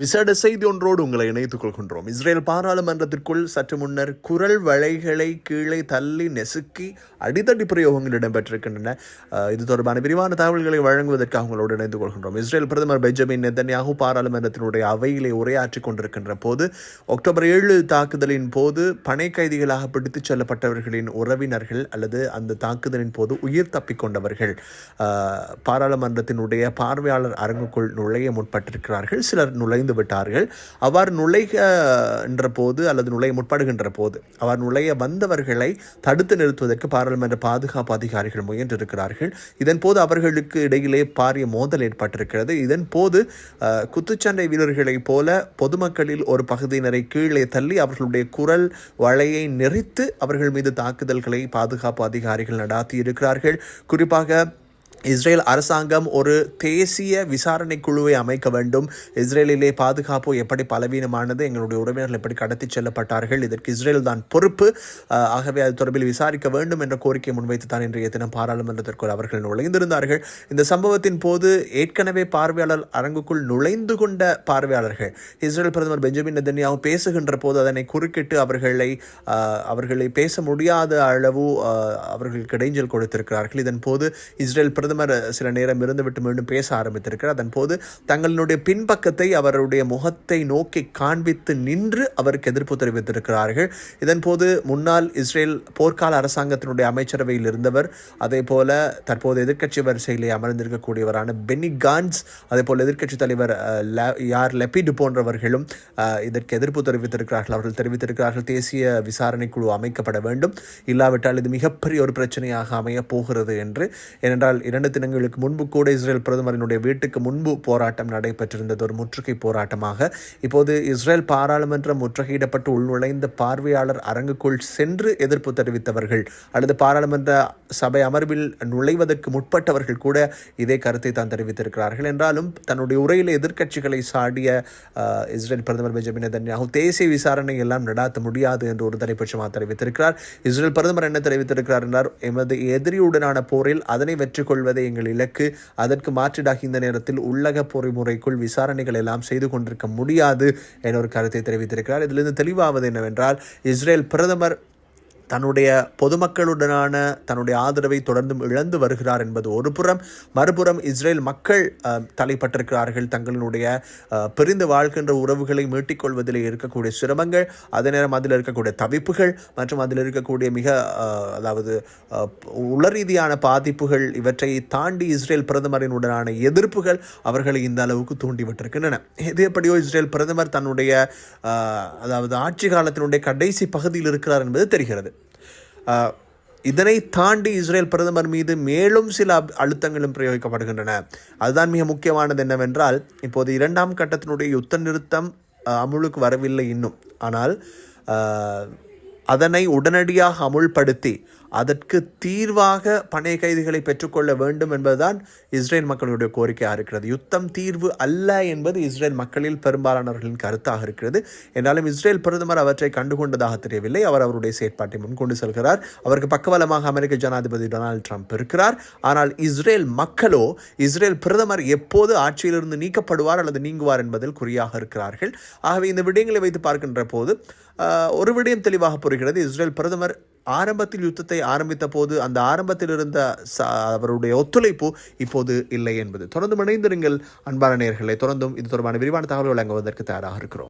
விசேட செய்தி ஒன்றோடு உங்களை இணைத்துக் கொள்கின்றோம். இஸ்ரேல் பாராளுமன்றத்திற்குள் சற்று முன்னர் குரல் வளைகளை கீழே தள்ளி நெசுக்கி அடித்தடி பிரயோகங்கள் இடம்பெற்றிருக்கின்றன. இது தொடர்பான விரிவான தகவல்களை வழங்குவதற்காக உங்களோடு இணைந்து கொள்கின்றோம். இஸ்ரேல் பிரதமர் பெஞ்சமின் நெத்தன்யாகு பாராளுமன்றத்தினுடைய அவையிலே உரையாற்றிக் கொண்டிருக்கின்ற போது அக்டோபர் ஏழு தாக்குதலின் போது பனை கைதிகளாக பிடித்துச் செல்லப்பட்டவர்களின் உறவினர்கள் அல்லது அந்த தாக்குதலின் போது உயிர் தப்பிக்கொண்டவர்கள் பாராளுமன்றத்தினுடைய பார்வையாளர் அரங்குக்குள் நுழைய முற்பட்டிருக்கிறார்கள். சிலர் நுழைந்து விட்டார்கள் அவர் நுழைகின்ற போது அல்லது நுழைய முற்படுகின்ற போது அவர் நுழைய வந்தவர்களை தடுத்து நிறுத்துவதற்கு பாராளுமன்ற பாதுகாப்பு அதிகாரிகள் முயன்றிருக்கிறார்கள். இதன் போது அவர்களுக்கு இடையிலே பாரிய மோதல் ஏற்பட்டிருக்கிறது. இதன் போது குத்துச்சண்டை வீரர்களைப் போல பொதுமக்களில் ஒரு பகுதியினரை கீழே தள்ளி அவர்களுடைய குரல் வலையை நெறித்து அவர்கள் மீது தாக்குதல்களை பாதுகாப்பு அதிகாரிகள் நடாத்தி இருக்கிறார்கள் குறிப்பாக இஸ்ரேல் அரசாங்கம் ஒரு தேசிய விசாரணை குழுவை அமைக்க வேண்டும். இஸ்ரேலிலே பாதுகாப்பு எப்படி பலவீனமானது எங்களுடைய உறவினர்கள் எப்படி கடத்தி செல்லப்பட்டார்கள் இதற்கு இஸ்ரேல் தான் பொறுப்பு. ஆகவே அது தொடர்பில் விசாரிக்க வேண்டும் என்ற கோரிக்கையை முன்வைத்து தான் இன்றைய தினம் பாராளுமன்றத்திற்குள் அவர்கள் நுழைந்திருந்தார்கள். இந்த சம்பவத்தின் போது ஏற்கனவே பார்வையாளர் அரங்குக்குள் நுழைந்து கொண்ட பார்வையாளர்கள் இஸ்ரேல் பிரதமர் பெஞ்சமின் நெதன்யாவு பேசுகின்ற போது அதனை குறுக்கிட்டு அவர்களை அவர்களை பேச முடியாத அளவு அவர்கள் அவர்களுக்கு இடைஞ்சல் கொடுத்திருக்கிறார்கள். இதன் போது இஸ்ரேல் பிரதமர் சில நேரம் இருந்துவிட்டு மீண்டும் பேச ஆரம்பித்திருக்கிறார். அதன் போது தங்களுடைய பின்பக்கத்தை அவருடைய முகத்தை நோக்கி காண்பித்து நின்று அவருக்கு எதிர்ப்பு தெரிவித்திருக்கிறார்கள். இதன் போது முன்னாள் இஸ்ரேல் போர்க்கால அரசாங்கத்தினுடைய அமைச்சரவையில் இருந்தவர் அதே போல தற்போது எதிர்க்கட்சி வரிசையிலே அமர்ந்திருக்கக்கூடியவரான பென்னி கான்ஸ் அதே போல எதிர்க்கட்சி தலைவர் யார் லெபிடு போன்றவர்களும் இதற்கு எதிர்ப்பு தெரிவித்திருக்கிறார்கள். அவர்கள் தெரிவித்திருக்கிறார்கள் தேசிய விசாரணை குழு அமைக்கப்பட வேண்டும். இல்லாவிட்டால் இது மிகப்பெரிய ஒரு பிரச்சனையாக அமையப் போகிறது என்று. ஏனென்றால் இரண்டு தினங்களுக்கு முன்பு கூட இஸ்ரேல் பிரதமரினுடைய வீட்டுக்கு முன்பு போராட்டம் நடைபெற்றிருந்தது. ஒரு முற்றுகை போராட்டமாக இப்போது இஸ்ரேல் பாராளுமன்றம் முற்றுகையிடப்பட்டு உள்நுழைந்த பார்வையாளர் அரங்குக்குள் சென்று எதிர்ப்பு தெரிவித்தவர்கள் அல்லது பாராளுமன்ற சபை அமர்வில் நுழைவதற்கு முற்பட்டவர்கள் கூட இதே கருத்தை தான் தெரிவித்திருக்கிறார்கள். என்றாலும் தன்னுடைய உரையில் எதிர்க்கட்சிகளை சாடிய இஸ்ரேல் பிரதமர் பெஞ்சமின் நெதன்யாகு தேசிய விசாரணை எல்லாம் நடாத்த முடியாது என்று ஒரு தலைப்பட்சமாக தெரிவித்திருக்கிறார். இஸ்ரேல் பிரதமர் என்ன தெரிவித்திருக்கிறார் என்றார். எமது எதிரியுடனான போரில் அதனை வெற்றி கொள்வதே எங்கள் இலக்கு. அதற்கு மாற்றீடாக இந்த நேரத்தில் உள்ளக பொறிமுறைக்குள் விசாரணைகள் எல்லாம் செய்து கொண்டிருக்க முடியாது என ஒரு கருத்தை தெரிவித்திருக்கிறார். இதிலிருந்து தெளிவாவது என்னவென்றால் இஸ்ரேல் பிரதமர் தன்னுடைய பொதுமக்களுடனான தன்னுடைய ஆதரவை தொடர்ந்தும் இழந்து வருகிறார் என்பது ஒரு புறம். மறுபுறம் இஸ்ரேல் மக்கள் தலைப்பட்டிருக்கிறார்கள். தங்களுடைய பிரிந்து வாழ்கின்ற உறவுகளை மீட்டிக்கொள்வதில் இருக்கக்கூடிய சிரமங்கள் அதே நேரம் அதில் இருக்கக்கூடிய தவிப்புகள் மற்றும் அதில் இருக்கக்கூடிய மிக அதாவது உளரீதியான பாதிப்புகள் இவற்றை தாண்டி இஸ்ரேல் பிரதமரினுடனான எதிர்ப்புகள் அவர்களை இந்த அளவுக்கு தூண்டிவிட்டிருக்கின்றன. இது எப்படியோ இஸ்ரேல் பிரதமர் தன்னுடைய அதாவது ஆட்சி காலத்தினுடைய கடைசி பகுதியில் இருக்கிறார் என்பது தெரிகிறது. இதனை தாண்டி இஸ்ரேல் பிரதமர் மீது மேலும் சில அப்- அழுத்தங்களும் பிரயோகிக்கப்படுகின்றன. அதுதான் மிக முக்கியமானது என்னவென்றால் இப்போது இரண்டாம் கட்டத்தினுடைய யுத்த நிறுத்தம் அமுலுக்கு வரவில்லை இன்னும். ஆனால் அதனை உடனடியாக அமுல்படுத்தி அதற்கு தீர்வாக பணைய கைதிகளை பெற்றுக்கொள்ள வேண்டும் என்பதுதான் இஸ்ரேல் மக்களுடைய கோரிக்கையாக இருக்கிறது. யுத்தம் தீர்வு அல்ல என்பது இஸ்ரேல் மக்களில் பெரும்பாலானவர்களின் கருத்தாக இருக்கிறது. என்றாலும் இஸ்ரேல் பிரதமர் அவற்றை கண்டுகொண்டதாக தெரியவில்லை. அவர் அவருடைய செயற்பாட்டை முன்கொண்டு செல்கிறார். அவருக்கு பக்கபலமாக அமெரிக்க ஜனாதிபதி டொனால்ட் ட்ரம்ப் இருக்கிறார். ஆனால் இஸ்ரேல் மக்களோ இஸ்ரேல் பிரதமர் எப்போது ஆட்சியிலிருந்து நீக்கப்படுவார் அல்லது நீங்குவார் என்பதில் குறியாக இருக்கிறார்கள். ஆகவே இந்த விடயங்களை வைத்து பார்க்கின்ற போது ஒரு விடயம் தெளிவாக புரிகிறது. இஸ்ரேல் பிரதமர் ஆரம்பத்தில் யுத்தத்தை ஆரம்பித்த போது அந்த ஆரம்பத்தில் இருந்த ச- அவருடைய ஒத்துழைப்பு இப்போது இல்லை என்பது. தொடர்ந்து இணைந்திருங்கள் அன்பான நேர்களை. தொடர்ந்தும் இது தொடர்பான விரிவான தகவல் வழங்குவதற்கு தயாராக இருக்கிறோம்.